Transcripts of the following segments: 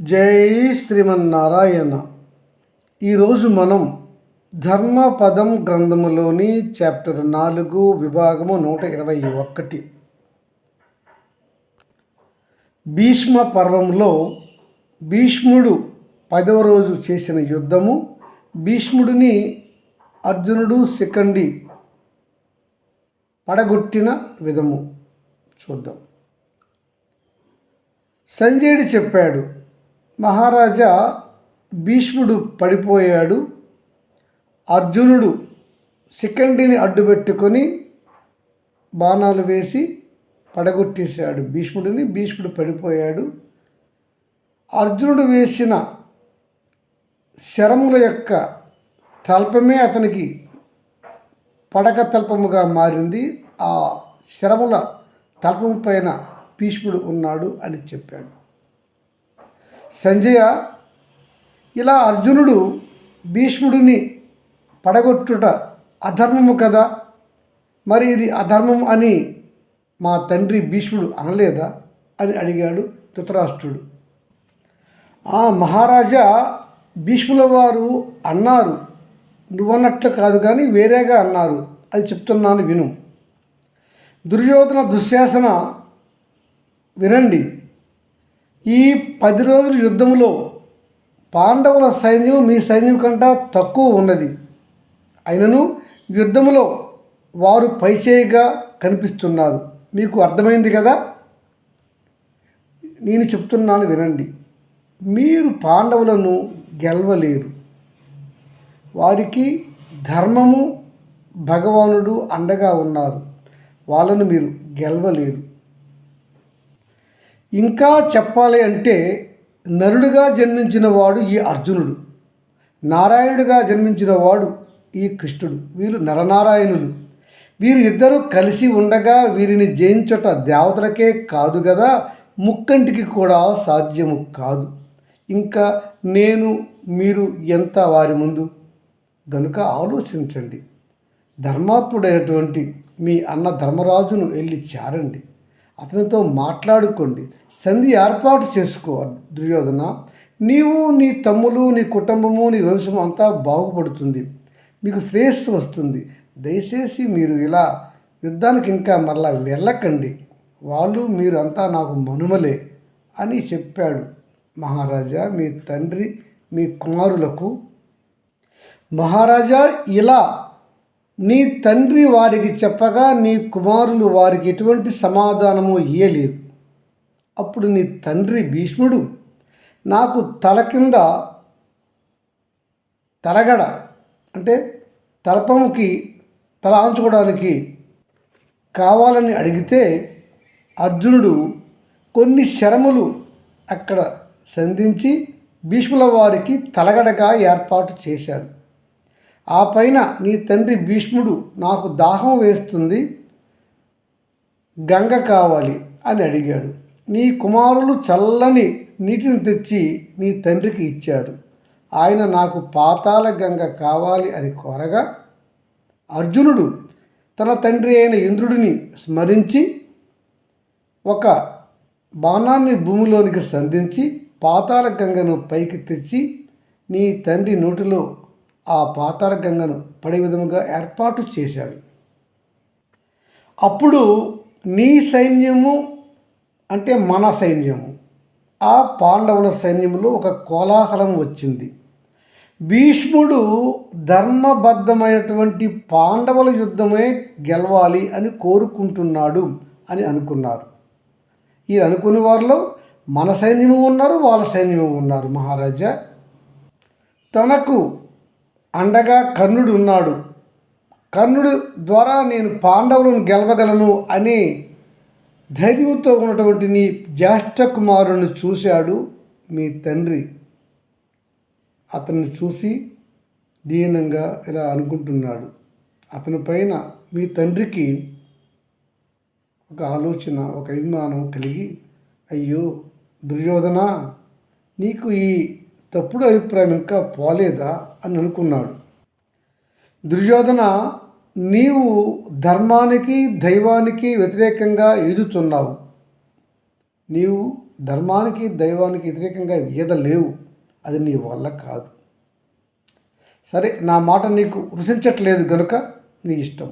జై శ్రీమన్నారాయణ. ఈరోజు మనం ధర్మపదం గ్రంథములోని చాప్టర్ నాలుగు విభాగము నూట ఇరవై ఒకటి. భీష్మ పర్వంలో భీష్ముడు పదవ రోజు చేసిన యుద్ధము భీష్ముడిని అర్జునుడు శిఖండి పడగొట్టిన విధము. చూద్దాం. సంజయుడు చెప్పాడు మహారాజా భీష్ముడు పడిపోయాడు. అర్జునుడు శిఖండిని అడ్డుపెట్టుకొని బాణాలు వేసి పడగొట్టేశాడు భీష్ముడిని. భీష్ముడు పడిపోయాడు. అర్జునుడు వేసిన శరముల యొక్క తల్పమే అతనికి పడక తల్పముగా మారింది. ఆ శరముల తల్పము పైన భీష్ముడు ఉన్నాడు అని చెప్పాడు. సంజయ ఇలా అర్జునుడు భీష్ముడిని పడగొట్టుట అధర్మము కదా? మరి ఇది అధర్మం అని మా తండ్రి భీష్ముడు అనలేదా? అని అడిగాడు ధృతరాష్ట్రుడు. ఆ మహారాజా భీష్ముల వారు అన్నారు నువ్వన్నట్లు కాదు కానీ వేరేగా అన్నారు అది చెప్తున్నాను విను. దుర్యోధన దుశ్శాసన వినండి. ఈ పది రోజుల యుద్ధంలో పాండవుల సైన్యం మీ సైన్యం కంటే తక్కువ ఉన్నది. అయినను యుద్ధంలో వారు పైచేయిగా కనిపిస్తున్నారు. మీకు అర్థమైంది కదా? నేను చెప్తున్నాను వినండి. మీరు పాండవులను గెలవలేరు. వారికి ధర్మము భగవానుడు అండగా ఉన్నారు. వాళ్ళను మీరు గెలవలేరు. ఇంకా చెప్పాలి అంటే నరుడుగా జన్మించిన వాడు ఈ అర్జునుడు. నారాయణుడిగా జన్మించిన వాడు ఈ కృష్ణుడు. వీరు నరనారాయణులు. వీరు ఇద్దరు కలిసి ఉండగా వీరిని జయించుట దేవతలకే కాదు కదా ముక్కంటికి కూడా సాధ్యము కాదు. ఇంకా నేను మీరు ఎంత వారి ముందు? గనుక ఆలోచించండి. ధర్మాత్ముడైనటువంటి మీ అన్న ధర్మరాజును వెళ్ళి చేరండి. అతనితో మాట్లాడుకోండి. సంధి ఏర్పాటు చేసుకో దుర్యోధన. నీవు నీ తమ్ములు నీ కుటుంబము నీ వంశము అంతా బాగుపడుతుంది. మీకు శ్రేయస్సు వస్తుంది. దయచేసి మీరు ఇలా యుద్ధానికి ఇంకా మరలా వెళ్ళకండి. వాళ్ళు మీరు అంతా నాకు మనుమలే అని చెప్పాడు మహారాజా మీ తండ్రి మీ కుమారులకు. మహారాజా ఇలా నీ తండ్రి వారికి చెప్పగా నీ కుమారులు వారికి ఎటువంటి సమాధానము ఇయ్యలేదు. అప్పుడు నీ తండ్రి భీష్ముడు నాకు తల కింద తలగడ అంటే తలపముకి తల ఆంచుకోవడానికి కావాలని అడిగితే అర్జునుడు కొన్ని శరములు అక్కడ సంధించి భీష్ముల వారికి తలగడగా ఏర్పాటు చేశారు. ఆ పైన నీ తండ్రి భీష్ముడు నాకు దాహం వేస్తుంది గంగ కావాలి అని అడిగాడు. నీ కుమారులు చల్లని నీటిని తెచ్చి నీ తండ్రికి ఇచ్చారు. ఆయన నాకు పాతాల గంగ కావాలి అని కోరగా అర్జునుడు తన తండ్రి అయిన ఇంద్రుడిని స్మరించి ఒక బాణాన్ని భూమిలోనికి సంధించి పాతాల గంగను పైకి తెచ్చి నీ తండ్రి నోటిలో ఆ పాతాల గంగను పడే విధముగా ఏర్పాటు చేశాడు. అప్పుడు నీ సైన్యము అంటే మన సైన్యము ఆ పాండవుల సైన్యంలో ఒక కోలాహలం వచ్చింది. భీష్ముడు ధర్మబద్ధమైనటువంటి పాండవుల యుద్ధమే గెలవాలి అని కోరుకుంటున్నాడు అని అనుకున్నారు. ఈ అనుకునే వారిలో మన సైన్యము ఉన్నారు వాళ్ళ సైన్యము ఉన్నారు మహారాజా. తనకు అండగా కర్ణుడు ఉన్నాడు. కర్ణుడు ద్వారా నేను పాండవులను గెలవగలను అనే ధైర్యంతో ఉన్నటువంటి నీ జ్యేష్ఠ కుమారుని చూశాడు మీ తండ్రి. అతన్ని చూసి దీనంగా ఇలా అనుకుంటున్నాడు. అతని పైన మీ తండ్రికి ఒక ఆలోచన ఒక అభిమానం కలిగి అయ్యో దుర్యోధన నీకు ఈ తప్పుడు అభిప్రాయం ఇంకా పోలేదా అని అనుకున్నాడు. దుర్యోధన నీవు ధర్మానికి దైవానికి వ్యతిరేకంగా ఈదుతున్నావు నీవు ధర్మానికి దైవానికి వ్యతిరేకంగా ఈద లేవు అది నీ వల్ల కాదు. సరే నా మాట నీకు రుచించట్లేదు గనుక నీ ఇష్టం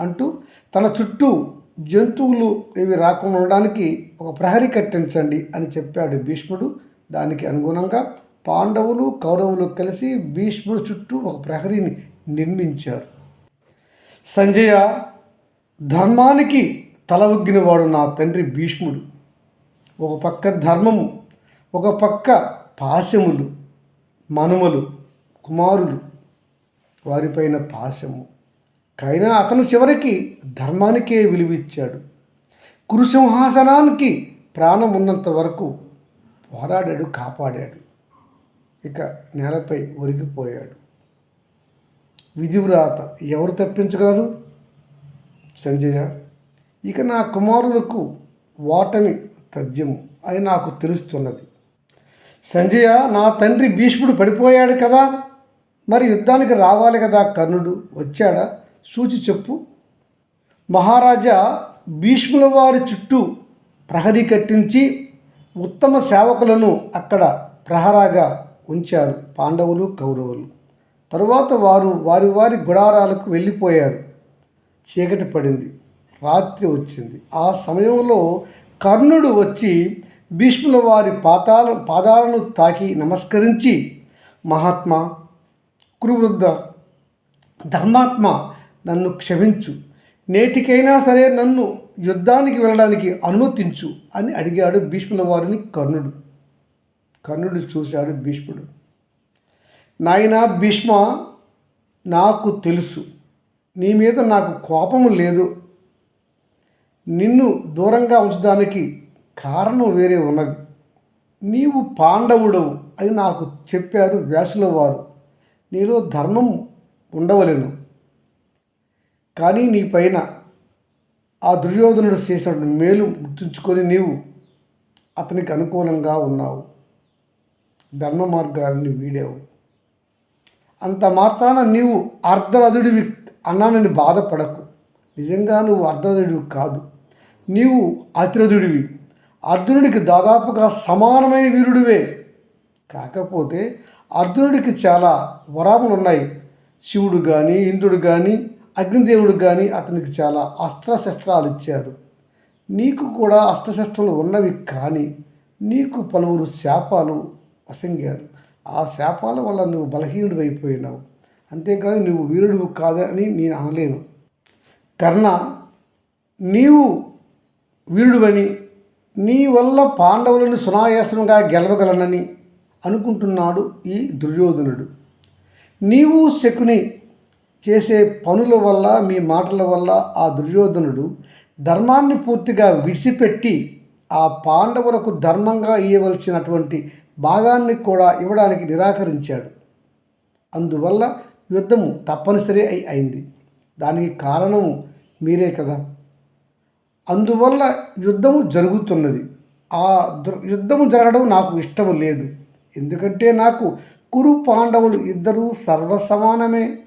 అంటూ తన చుట్టూ జంతువులు ఇవి రాకుండా ఉండడానికి ఒక ప్రహరీ కట్టించండి అని చెప్పాడు భీష్ముడు. దానికి అనుగుణంగా పాండవులు కౌరవులు కలిసి భీష్ముడు చుట్టూ ఒక ప్రహరీని నిర్మించారు. సంజయ ధర్మానికి తల ఒగ్గినవాడు నా తండ్రి భీష్ముడు. ఒక పక్క ధర్మము ఒక పక్క పాశములు మనుమలు కుమారులు వారిపైన పాశము. కైనా అతను చివరికి ధర్మానికే విలువిచ్చాడు. కురుసింహాసనానికి ప్రాణం ఉన్నంత వరకు పోరాడాడు కాపాడాడు. ఇక నేలపై ఒరిగిపోయాడు. విధివ్రాత ఎవరు తప్పించగలరు? సంజయ ఇక నా కుమారులకు ఓటమి తథ్యము అని నాకు తెలుస్తున్నది. సంజయ నా తండ్రి భీష్ముడు పడిపోయాడు కదా మరి యుద్ధానికి రావాలి కదా కర్ణుడు? వచ్చాడా? సూచి చెప్పు. మహారాజా భీష్ముల వారి చుట్టూ ప్రహరీ కట్టించి ఉత్తమ సేవకులను అక్కడ ప్రహరాగా ఉంచారు పాండవులు కౌరవులు. తరువాత వారు వారి వారి గుడారాలకు వెళ్ళిపోయారు. చీకటి పడింది. రాత్రి వచ్చింది. ఆ సమయంలో కర్ణుడు వచ్చి భీష్ముల వారి పాతాల పాదాలను తాకి నమస్కరించి మహాత్మా కురువృద్ధ ధర్మాత్మ నన్ను క్షమించు. నేటికైనా సరే నన్ను యుద్ధానికి వెళ్ళడానికి అనుమతించు అని అడిగాడు భీష్ముల వారిని కర్ణుడు. కర్ణుడు చూశాడు భీష్ముడు. నాయన భీష్మ నాకు తెలుసు. నీ మీద నాకు కోపము లేదు. నిన్ను దూరంగా ఉంచడానికి కారణం వేరే ఉన్నది. నీవు పాండవుడవు అని నాకు చెప్పారు వ్యాసుల వారు. నీలో ధర్మం ఉండవలేను. కానీ నీ పైన ఆ దుర్యోధనుడు చేసినటువంటి మేలు గుర్తుంచుకొని నీవు అతనికి అనుకూలంగా ఉన్నావు. ధర్మ మార్గాన్ని వీడావు. అంత మాత్రాన నీవు అర్ధరథుడివి అన్నానని బాధపడకు. నిజంగా నువ్వు అర్ధరథుడివి కాదు. నీవు అతిరథుడివి. అర్జునుడికి దాదాపుగా సమానమైన వీరుడివే. కాకపోతే అర్జునుడికి చాలా వరాములు ఉన్నాయి శివుడు కానీ ఇంద్రుడు కానీ అగ్నిదేవుడు కానీ అతనికి చాలా అస్త్రశస్త్రాలు ఇచ్చారు. నీకు కూడా అస్త్రశస్త్రాలు ఉన్నవి కానీ నీకు పలువురు శాపాలు అసంగారు. ఆ శాపాల వల్ల నువ్వు బలహీనుడు అయిపోయినావు అంతేకాని నువ్వు వీరుడు కాదని నేను అనలేను. కర్ణ నీవు వీరుడువని నీ వల్ల పాండవులను సునాయాసంగా గెలవగలనని అనుకుంటున్నాడు ఈ దుర్యోధనుడు. నీవు శకుని చేసే పనుల వల్ల మీ మాటల వల్ల ఆ దుర్యోధనుడు ధర్మాన్ని పూర్తిగా విడిచిపెట్టి ఆ పాండవులకు ధర్మంగా ఇవ్వవలసినటువంటి భాగాన్ని కూడా ఇవ్వడానికి నిరాకరించాడు. అందువల్ల యుద్ధము తప్పనిసరి అయి అయింది. దానికి కారణము మీరే కదా. అందువల్ల యుద్ధము జరుగుతున్నది. ఆ యుద్ధము జరగడం నాకు ఇష్టము లేదు. ఎందుకంటే నాకు కురు పాండవులు ఇద్దరూ సర్వసమానమే.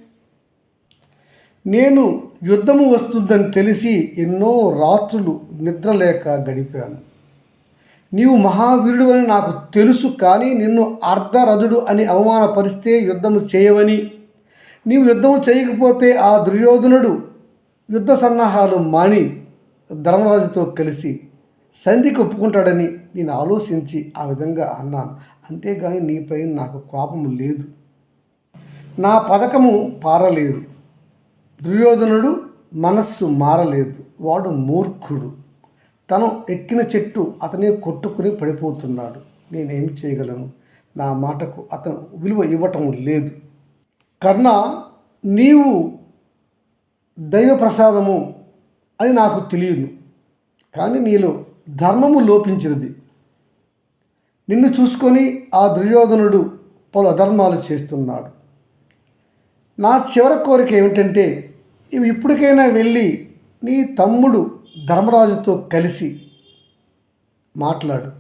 నేను యుద్ధము వస్తుందని తెలిసి ఎన్నో రాత్రులు నిద్రలేక గడిపాను. నీవు మహావీరుడు అని నాకు తెలుసు కానీ నిన్ను అర్ధరథుడు అని అవమానపరిస్తే యుద్ధము చేయవని. నీవు యుద్ధము చేయకపోతే ఆ దుర్యోధనుడు యుద్ధ సన్నాహాలు మాని ధర్మరాజుతో కలిసి సంధికి ఒప్పుకుంటాడని నేను ఆలోచించి ఆ విధంగా అన్నాను. అంతేగాని నీపై నాకు కోపము లేదు. నా పథకము పారలేదు. దుర్యోధనుడు మనస్సు మారలేదు. వాడు మూర్ఖుడు. తను ఎక్కిన చెట్టు అతనే కొట్టుకుని పడిపోతున్నాడు. నేనేం చేయగలను? నా మాటకు అతను విలువ ఇవ్వటం లేదు. కర్ణ నీవు దైవ ప్రసాదము అని నాకు తెలియదు. కానీ నీలో ధర్మము లోపించినది. నిన్ను చూసుకొని ఆ దుర్యోధనుడు పలు అధర్మాలు చేస్తున్నాడు. నా చివరి కోరిక ఏమిటంటే ఇవి ఇప్పటికైనా వెళ్ళి నీ తమ్ముడు ధర్మరాజుతో కలిసి మాట్లాడు.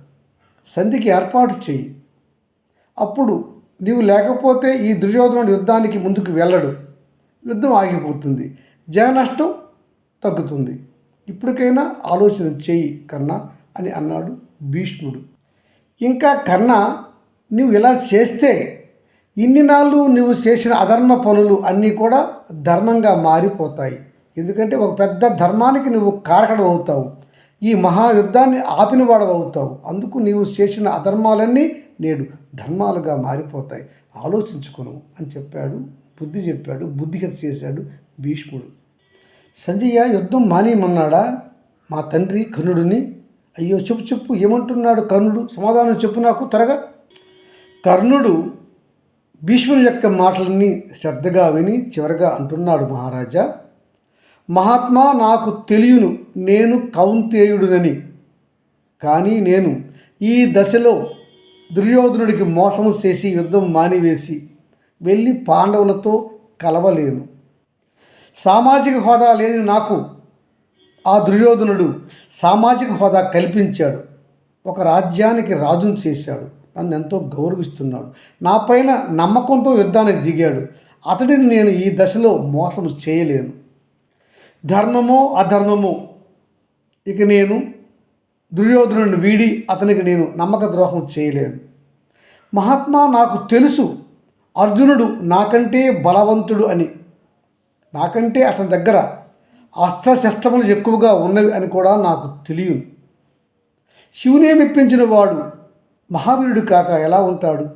సంధికి ఏర్పాటు చెయ్యి. అప్పుడు నీవు లేకపోతే ఈ దుర్యోధనుడు యుద్ధానికి ముందుకు వెళ్ళడు. యుద్ధం ఆగిపోతుంది. జయ నష్టం తగ్గుతుంది. ఇప్పటికైనా ఆలోచన చెయ్యి కన్నా అని అన్నాడు భీష్ముడు. ఇంకా కర్ణ నువ్వు ఇలా చేస్తే ఇన్ని నాళ్ళు నువ్వు చేసిన అధర్మ పనులు అన్నీ కూడా ధర్మంగా మారిపోతాయి. ఎందుకంటే ఒక పెద్ద ధర్మానికి నువ్వు కారకడం అవుతావు. ఈ మహాయుద్ధాన్ని ఆపినవాడు అవుతావు. అందుకు నీవు చేసిన అధర్మాలన్నీ నేడు ధర్మాలుగా మారిపోతాయి. ఆలోచించుకును అని చెప్పాడు. బుద్ధి చెప్పాడు. బుద్ధిగత చేశాడు భీష్ముడు. సంజయ్య యుద్ధం మానేయమన్నాడా? మా తండ్రి కర్ణుడిని. అయ్యో చెప్పు చెప్పు. ఏమంటున్నాడు కర్ణుడు? సమాధానం చెప్పు నాకు త్వరగా. కర్ణుడు భీష్ముని యొక్క మాటలన్నీ శ్రద్ధగా విని చివరగా అంటున్నాడు మహారాజా మహాత్మా నాకు తెలియను నేను కౌంతేయుడునని. కానీ నేను ఈ దశలో దుర్యోధనుడికి మోసము చేసి యుద్ధం మానివేసి వెళ్ళి పాండవులతో కలవలేను. సామాజిక హోదా లేని నాకు ఆ దుర్యోధనుడు సామాజిక హోదా కల్పించాడు. ఒక రాజ్యానికి రాజును చేశాడు. నన్ను ఎంతో గౌరవిస్తున్నాడు. నాపైన నమ్మకంతో యుద్ధానికి దిగాడు. అతడిని నేను ఈ దశలో మోసం చేయలేను. ధర్మమో అధర్మము. ఇక నేను దుర్యోధనుడిని వీడి అతనికి నేను నమ్మక ద్రోహం చేయలేను. మహాత్మా నాకు తెలుసు అర్జునుడు నాకంటే బలవంతుడు అని. నాకంటే అతని దగ్గర అస్త్రశస్త్రములు ఎక్కువగా ఉన్నవి అని కూడా నాకు తెలియను. శివునే మెప్పించిన వాడు మహావీరుడు కాక ఎలా ఉంటాడు?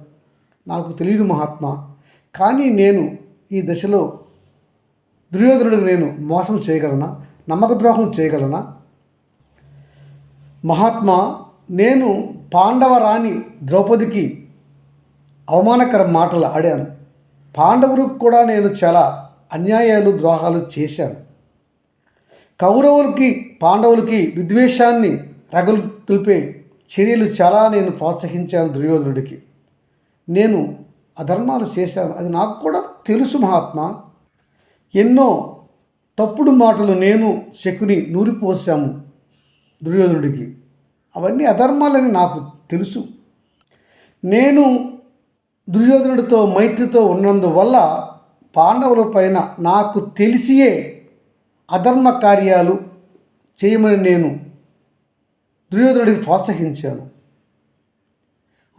నాకు తెలియదు మహాత్మా. కానీ నేను ఈ దశలో దుర్యోధనుడికి నేను మోసం చేయగలనా? నమ్మక ద్రోహం చేయగలనా? మహాత్మా నేను పాండవ రాణి ద్రౌపదికి అవమానకర మాటలు ఆడాను. పాండవులకు కూడా నేను చాలా అన్యాయాలు ద్రోహాలు చేశాను. కౌరవులకి పాండవులకి విద్వేషాన్ని రగులు తెలిపే చర్యలు చాలా నేను ప్రోత్సహించాను దుర్యోధనుడికి. నేను అధర్మాలు చేశాను. అది నాకు కూడా తెలుసు మహాత్మా. ఎన్నో తప్పుడు మాటలు నేను శకుని నూరిపోసాము దుర్యోధనుడికి. అవన్నీ అధర్మాలని నాకు తెలుసు. నేను దుర్యోధనుడితో మైత్రితో ఉన్నందువల్ల పాండవుల పైన నాకు తెలిసియే అధర్మ కార్యాలు చేయమని నేను దుర్యోధనుడికి ప్రోత్సహించాను.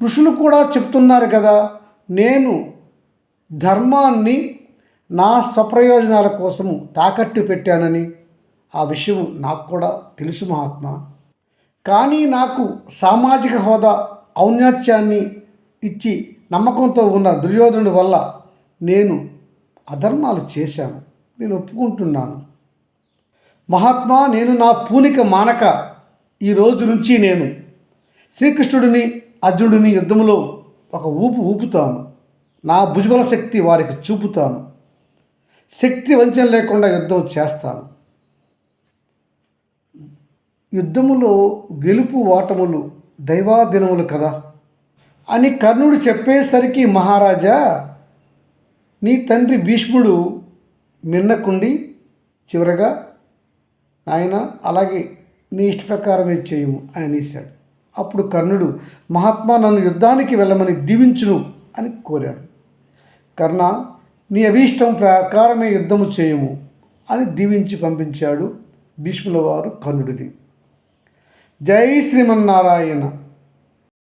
ఋషులు కూడా చెప్తున్నారు కదా నేను ధర్మాన్ని నా స్వప్రయోజనాల కోసము తాకట్టు పెట్టానని ఆ విషయం నాకు కూడా తెలుసు మహాత్మ. కానీ నాకు సామాజిక హోదా ఔన్నత్యాన్ని ఇచ్చి నమ్మకంతో ఉన్న దుర్యోధనుడి వల్ల నేను అధర్మాలు చేశాను. నేను ఒప్పుకుంటున్నాను. మహాత్మా నేను నా పూనిక మానక ఈ రోజు నుంచి నేను శ్రీకృష్ణుడిని అర్జునుడిని యుద్ధంలో ఒక ఊపు ఊపుతాను. నా భుజబల శక్తి వారికి చూపుతాను. శక్తి వంచన లేకుండా యుద్ధం చేస్తాను. యుద్ధములో గెలుపు ఓటములు దైవాదినములు కదా? అని కర్ణుడు చెప్పేసరికి మహారాజా నీ తండ్రి భీష్ముడు మిన్నకుండి చివరగా ఆయన అలాగే నీ ఇష్ట ప్రకారమే చేయము అని అనేశాడు. అప్పుడు కర్ణుడు మహాత్మా నన్ను యుద్ధానికి వెళ్ళమని దీవించును అని కోరాడు. కర్ణ నీ అభీష్టం ప్రకారమే యుద్ధము చేయము అని దీవించి పంపించాడు భీష్ముల వారు కర్ణుడిని. జై శ్రీమన్నారాయణ.